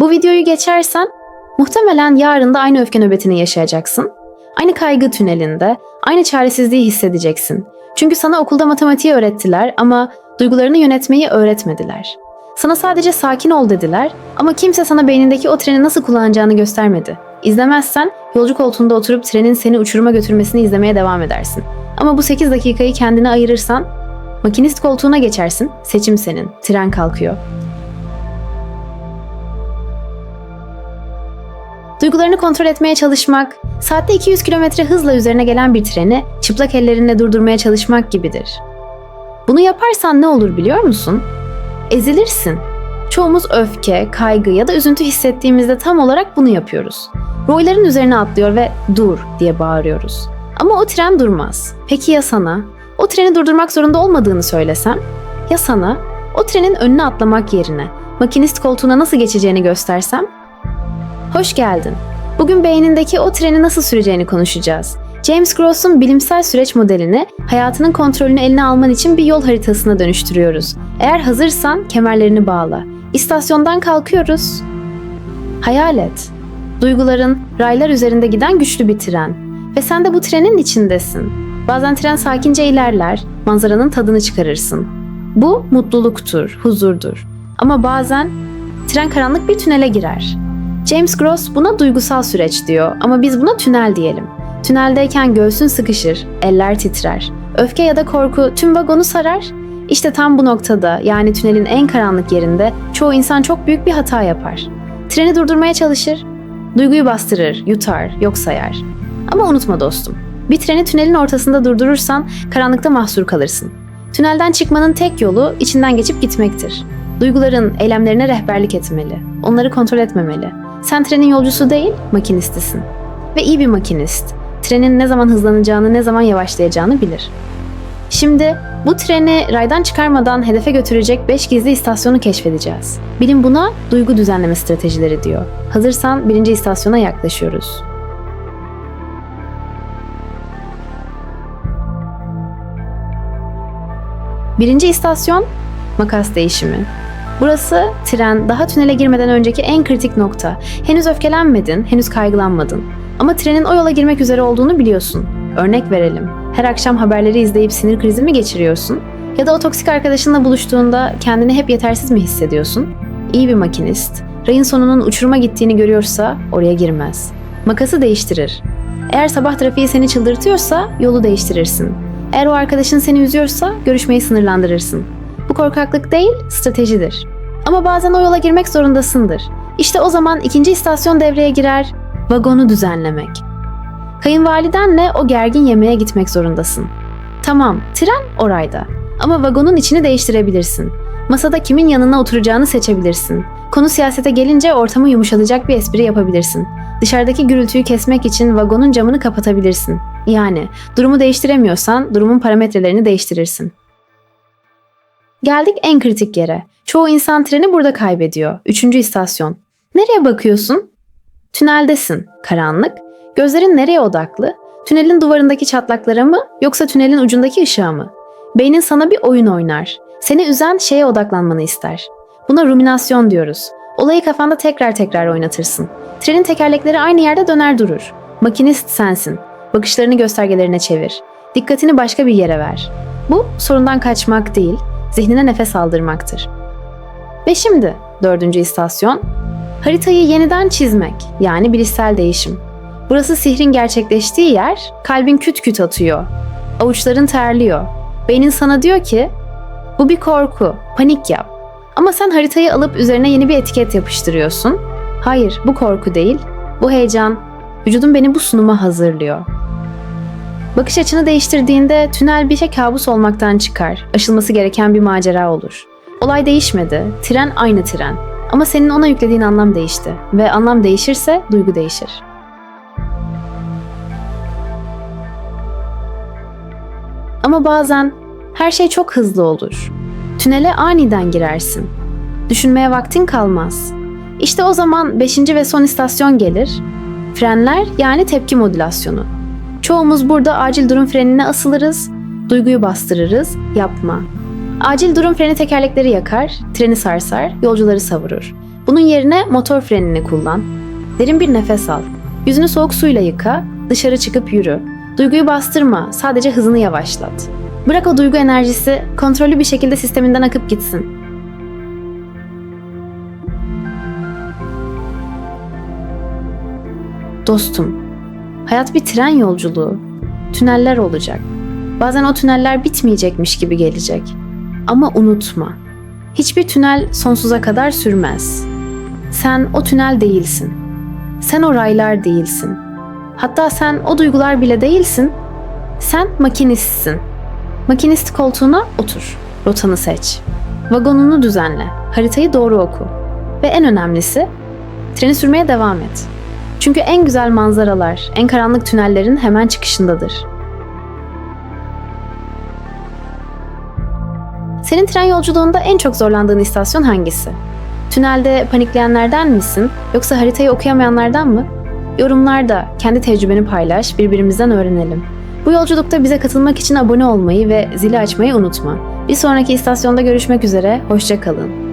Bu videoyu geçersen muhtemelen yarın da aynı öfke nöbetini yaşayacaksın. Aynı kaygı tünelinde, aynı çaresizliği hissedeceksin. Çünkü sana okulda matematiği öğrettiler ama duygularını yönetmeyi öğretmediler. Sana sadece sakin ol dediler ama kimse sana beynindeki o treni nasıl kullanacağını göstermedi. İzlemezsen yolcu koltuğunda oturup trenin seni uçuruma götürmesini izlemeye devam edersin. Ama bu 8 dakikayı kendine ayırırsan makinist koltuğuna geçersin. Seçim senin. Tren kalkıyor. Duygularını kontrol etmeye çalışmak, saatte 200 km hızla üzerine gelen bir treni çıplak ellerinle durdurmaya çalışmak gibidir. Bunu yaparsan ne olur biliyor musun? Ezilirsin. Çoğumuz öfke, kaygı ya da üzüntü hissettiğimizde tam olarak bunu yapıyoruz. Royların üzerine atlıyor ve dur diye bağırıyoruz. Ama o tren durmaz. Peki ya sana? O treni durdurmak zorunda olmadığını söylesem? Ya sana? O trenin önüne atlamak yerine makinist koltuğuna nasıl geçeceğini göstersem? Hoş geldin. Bugün beynindeki o treni nasıl süreceğini konuşacağız. James Gross'un bilimsel süreç modelini hayatının kontrolünü eline alman için bir yol haritasına dönüştürüyoruz. Eğer hazırsan kemerlerini bağla. İstasyondan kalkıyoruz. Hayal et. Duyguların raylar üzerinde giden güçlü bir tren. Ve sen de bu trenin içindesin. Bazen tren sakince ilerler, manzaranın tadını çıkarırsın. Bu mutluluktur, huzurdur. Ama bazen tren karanlık bir tünele girer. James Gross buna duygusal süreç diyor ama biz buna tünel diyelim. Tüneldeyken göğsün sıkışır, eller titrer. Öfke ya da korku tüm vagonu sarar. İşte tam bu noktada yani tünelin en karanlık yerinde çoğu insan çok büyük bir hata yapar. Treni durdurmaya çalışır, duyguyu bastırır, yutar, yok sayar. Ama unutma dostum, bir treni tünelin ortasında durdurursan karanlıkta mahsur kalırsın. Tünelden çıkmanın tek yolu içinden geçip gitmektir. Duyguların eylemlerine rehberlik etmeli. Onları kontrol etmemeli. Sen trenin yolcusu değil, makinistisin. Ve iyi bir makinist. Trenin ne zaman hızlanacağını, ne zaman yavaşlayacağını bilir. Şimdi bu treni raydan çıkarmadan hedefe götürecek 5 gizli istasyonu keşfedeceğiz. Bilim buna duygu düzenleme stratejileri diyor. Hazırsan birinci istasyona yaklaşıyoruz. Birinci istasyon makas değişimi. Burası tren daha tünele girmeden önceki en kritik nokta. Henüz öfkelenmedin, henüz kaygılanmadın. Ama trenin o yola girmek üzere olduğunu biliyorsun. Örnek verelim. Her akşam haberleri izleyip sinir krizi mi geçiriyorsun? Ya da o toksik arkadaşınla buluştuğunda kendini hep yetersiz mi hissediyorsun? İyi bir makinist, rayın sonunun uçuruma gittiğini görüyorsa oraya girmez. Makası değiştirir. Eğer sabah trafiği seni çıldırtıyorsa yolu değiştirirsin. Eğer o arkadaşın seni üzüyorsa görüşmeyi sınırlandırırsın. Bu korkaklık değil, stratejidir. Ama bazen o yola girmek zorundasındır. İşte o zaman ikinci istasyon devreye girer, vagonu düzenlemek. Kayınvalidenle o gergin yemeğe gitmek zorundasın. Tamam, tren orayda. Ama vagonun içini değiştirebilirsin. Masada kimin yanına oturacağını seçebilirsin. Konu siyasete gelince ortamı yumuşatacak bir espri yapabilirsin. Dışarıdaki gürültüyü kesmek için vagonun camını kapatabilirsin. Yani durumu değiştiremiyorsan durumun parametrelerini değiştirirsin. Geldik en kritik yere. Çoğu insan treni burada kaybediyor. Üçüncü istasyon. Nereye bakıyorsun? Tüneldesin. Karanlık. Gözlerin nereye odaklı? Tünelin duvarındaki çatlaklara mı yoksa tünelin ucundaki ışığa mı? Beynin sana bir oyun oynar. Seni üzen şeye odaklanmanı ister. Buna ruminasyon diyoruz. Olayı kafanda tekrar tekrar oynatırsın. Trenin tekerlekleri aynı yerde döner durur. Makinist sensin. Bakışlarını göstergelerine çevir. Dikkatini başka bir yere ver. Bu sorundan kaçmak değil, zihnine nefes aldırmaktır. Ve şimdi dördüncü istasyon, haritayı yeniden çizmek yani bilişsel değişim. Burası sihrin gerçekleştiği yer, kalbin küt küt atıyor. Avuçların terliyor. Beynin sana diyor ki, bu bir korku, panik yap. Ama sen haritayı alıp üzerine yeni bir etiket yapıştırıyorsun. Hayır, bu korku değil, bu heyecan. Vücudun beni bu sunuma hazırlıyor. Bakış açını değiştirdiğinde tünel bir şey kabus olmaktan çıkar. Aşılması gereken bir macera olur. Olay değişmedi. Tren aynı tren. Ama senin ona yüklediğin anlam değişti. Ve anlam değişirse duygu değişir. Ama bazen her şey çok hızlı olur. Tünele aniden girersin. Düşünmeye vaktin kalmaz. İşte o zaman 5. ve son istasyon gelir. Frenler yani tepki modülasyonu. Çoğumuz burada acil durum frenine asılırız, duyguyu bastırırız, yapma. Acil durum freni tekerlekleri yakar, treni sarsar, yolcuları savurur. Bunun yerine motor frenini kullan. Derin bir nefes al. Yüzünü soğuk suyla yıka, dışarı çıkıp yürü. Duyguyu bastırma, sadece hızını yavaşlat. Bırak o duygu enerjisi kontrollü bir şekilde sisteminden akıp gitsin. Dostum, hayat bir tren yolculuğu. Tüneller olacak. Bazen o tüneller bitmeyecekmiş gibi gelecek. Ama unutma, hiçbir tünel sonsuza kadar sürmez. Sen o tünel değilsin. Sen o raylar değilsin. Hatta sen o duygular bile değilsin. Sen makinistsin. Makinist koltuğuna otur. Rotanı seç. Vagonunu düzenle. Haritayı doğru oku. Ve en önemlisi, treni sürmeye devam et. Çünkü en güzel manzaralar, en karanlık tünellerin hemen çıkışındadır. Senin tren yolculuğunda en çok zorlandığın istasyon hangisi? Tünelde panikleyenlerden misin yoksa haritayı okuyamayanlardan mı? Yorumlarda kendi tecrübeni paylaş, birbirimizden öğrenelim. Bu yolculukta bize katılmak için abone olmayı ve zili açmayı unutma. Bir sonraki istasyonda görüşmek üzere, hoşça kalın.